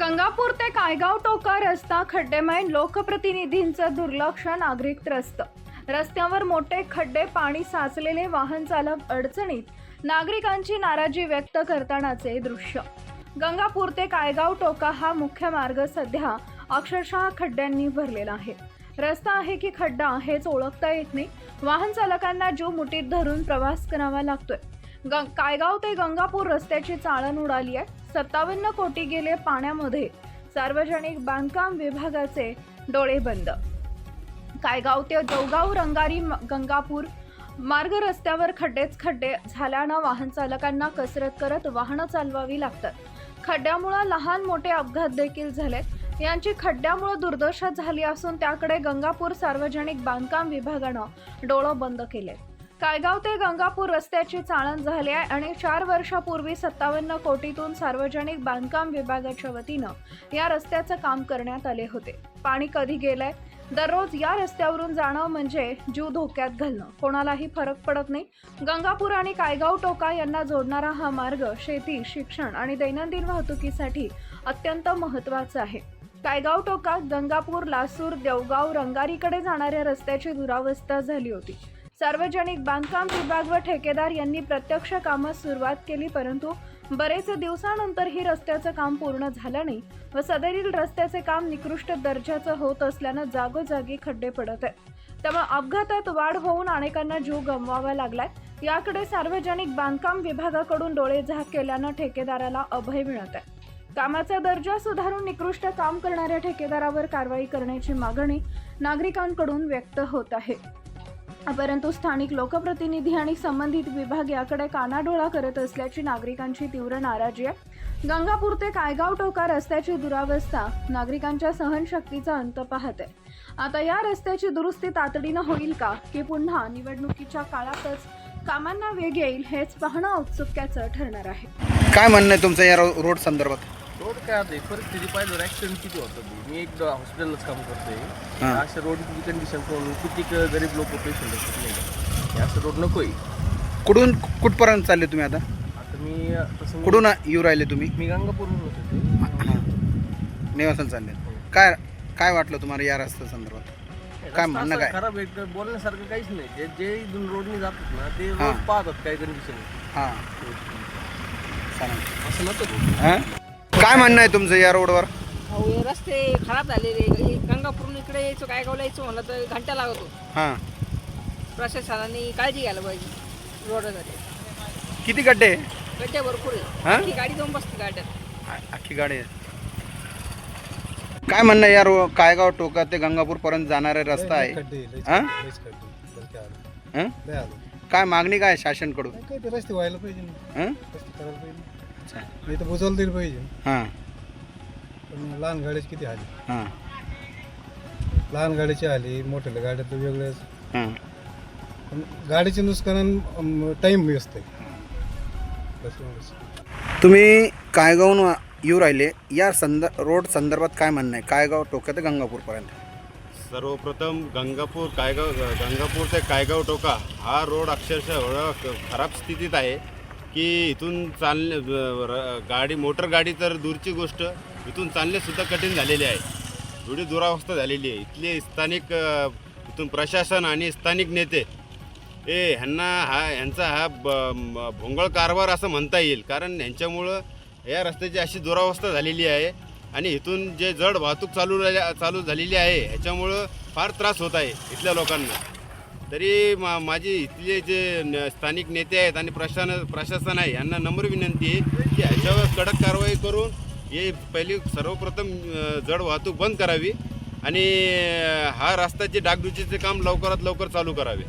गंगापूर ते कायगाव टोका रस्ता खड्डेमय लोकप्रतिनिधींचं दुर्लक्ष नागरिक त्रस्त. रस्त्यावर मोठे खड्डे पाणी साचलेले वाहन चालक अडचणीत नागरिकांची नाराजी व्यक्त करतानाचे दृश्य. गंगापूर ते कायगाव टोका हा मुख्य मार्ग सध्या अक्षरशः खड्ड्यांनी भरलेला आहे. रस्ता आहे की खड्डा हेच ओळखता येत नाही. वाहन चालकांना जीव मुठीत धरून प्रवास करावा लागतोय. गं कायगाव ते गंगापूर रस्त्याची चाळण उडाली आहे. सत्तावन्न कोटी गेले पाण्यामध्ये. सार्वजनिक बांधकाम विभागाचे डोळे बंद. कायगाव ते जौगाव रंगारी म- गंगापूर मार्ग रस्त्यावर खड्डेच खड्डे झाल्यानं वाहन चालकांना कसरत करत वाहनं चालवावी लागतात. खड्ड्यामुळं लहान मोठे अपघात देखील झाले यांची खड्ड्यामुळं दुर्दशा झाली असून त्याकडे गंगापूर सार्वजनिक बांधकाम विभागानं डोळं बंद केले कायगाव ते गंगापूर रस्त्याची चाळण झाली आहे आणि चार वर्षापूर्वी सत्तावन्न कोटीतून सार्वजनिक बांधकाम विभागाच्या वतीनं या रस्त्याचं काम करण्यात आले होते. पाणी कधी गेलंय? दररोज या रस्त्यावरून जाणं म्हणजे जीव धोक्यात घालणं. कोणालाही फरक पडत नाही. गंगापूर आणि कायगाव टोका यांना जोडणारा हा मार्ग शेती शिक्षण आणि दैनंदिन वाहतुकीसाठी अत्यंत महत्त्वाचा आहे. कायगाव टोका गंगापूर लासूर देवगाव रंगारीकडे जाणाऱ्या रस्त्याची दुरावस्था झाली होती. सार्वजनिक बांधकाम विभाग व ठेकेदार यांनी प्रत्यक्ष कामास सुरुवात केली परंतु बरेच दिवसानंतरही रस्त्याचं काम पूर्ण झालं नाही व सदरील रस्त्याचे काम निकृष्ट दर्जाचं होत असल्यानं जागोजागी खड्डे पडत आहेत. त्यामुळे अपघातात वाढ होऊन अनेकांना जीव गमवावा लागलाय. याकडे सार्वजनिक बांधकाम विभागाकडून डोळे झाक केल्यानं ठेकेदाराला अभय मिळत आहे. कामाचा दर्जा सुधारून निकृष्ट काम करणाऱ्या ठेकेदारावर कारवाई करण्याची मागणी नागरिकांकडून व्यक्त होत आहे. परंतु स्थानिक लोकप्रतिनिधी आणि संबंधित विभाग याकडे कानाडोळा करत असल्याची नागरिकांची तीव्र नाराजी आहे. गंगापूर ते कायगाव टोका रस्त्याची दुरावस्था नागरिकांच्या सहनशक्तीचा अंत पाहते. आता या रस्त्याची दुरुस्ती तातडीनं होईल का? की पुन्हा निवडणुकीच्या काळातच कामांना वेग येईल हेच पाहणं औत्सुक्याचं ठरणार आहे. काय म्हणणं आहे तुमचं या रो- रोड संदर्भात? रोड काय आता परिस्थिती पाहिलं ॲक्सिडेंट किती होतं मी एक हॉस्पिटलच काम करतोय. हां. अशा रोडची कंडिशन करून किती गरीब लोक पेशंट असतात नाही का? हे असं रोड नकोय. कुठून कुठपर्यंत चालले तुम्ही आता? आता मी तसं मी- कुठून येऊ राहिले तुम्ही? मी गंगापूरहून होतो नेवासाला चालले. काय काय वाटलं तुम्हाला या रस्त्या संदर्भात? काय म्हणणं काय? खराब आहे तर बोलण्यासारखं काहीच नाही. जे जे इथून रोडने जातात ना ते हां. रोड पाहतात काय कंडिशन हां. चालेल. असं नको हां? काय म्हणणं आहे तुमचं या रोडवर? अहो हे रस्ते खराब झालेले हे गंगापूरून इकडे यायचो काय गावला यायचो म्हणलं तर घंटा लागतो. हां. प्रशासनाने काळजी घ्यायला पाहिजे रोडासाठी. किती गड्डे आहे? गड्डे भरपूर हा? आहे ती गाडी जाऊन बसते गाड्यात. आ- अख्खी गाडी आहे. काय म्हणणं आहे या रो कायगाव टोका ते गंगापूर पर्यंत जाणारा रस्ता आहे? हां? हां? काय मागणी काय आहे शासनकडून? काय ते रस्ते व्हायला पाहिजे ना. हां? रस्ते करायला पाहिजे. अच्छा नाही तर बुजवलं दिलं पाहिजे. हां. पण लहान गाड्याची किती आली? हां. लहान गाडीची आली मोठ्या गाड्या तर वेगळ्याच हां. पण गाडीचे नुकसान टाईम वेस्ट आहे. बस एवढंच. तुम्ही कायगावहून येऊ राहिले. या संद रोड संदर्भात काय म्हणणं आहे? कायगाव टोका ते गंगापूरपर्यंत? सर्वप्रथम गंगापूर कायगाव गंगापूर ते कायगाव टोका हा रोड अक्षरशः एवढा क- खराब स्थितीत आहे. की इथून चालणे र- गाडी मोटर गाडी तर दूरची गोष्ट. इथून चालणेसुद्धा कठीण झालेले आहे. एवढी दुरावस्था झालेली आहे. इथले स्थानिक इथून प्रशासन आणि स्थानिक नेते ए ह्यांना हा ह्यांचा हा ब भोंगळ कारभार असं म्हणता येईल. कारण ह्यांच्यामुळं या रस्त्याची अशी दुरावस्था झालेली आहे आणि इथून जे जड वाहतूक चालू चालू झालेली आहे ह्याच्यामुळं फार त्रास होत आहे इथल्या लोकांना. तरी मा माझी इथले जे न- स्थानिक नेते आहेत आणि प्रशासन प्रशासन आहे यांना नम्र विनंती आहे की ह्याच्यावर कडक कारवाई करून हे पहिली सर्वप्रथम जड वाहतूक बंद करावी आणि हा हा रस्त्याचे डागडुजीचे काम लवकरात लवकर चालू करावे.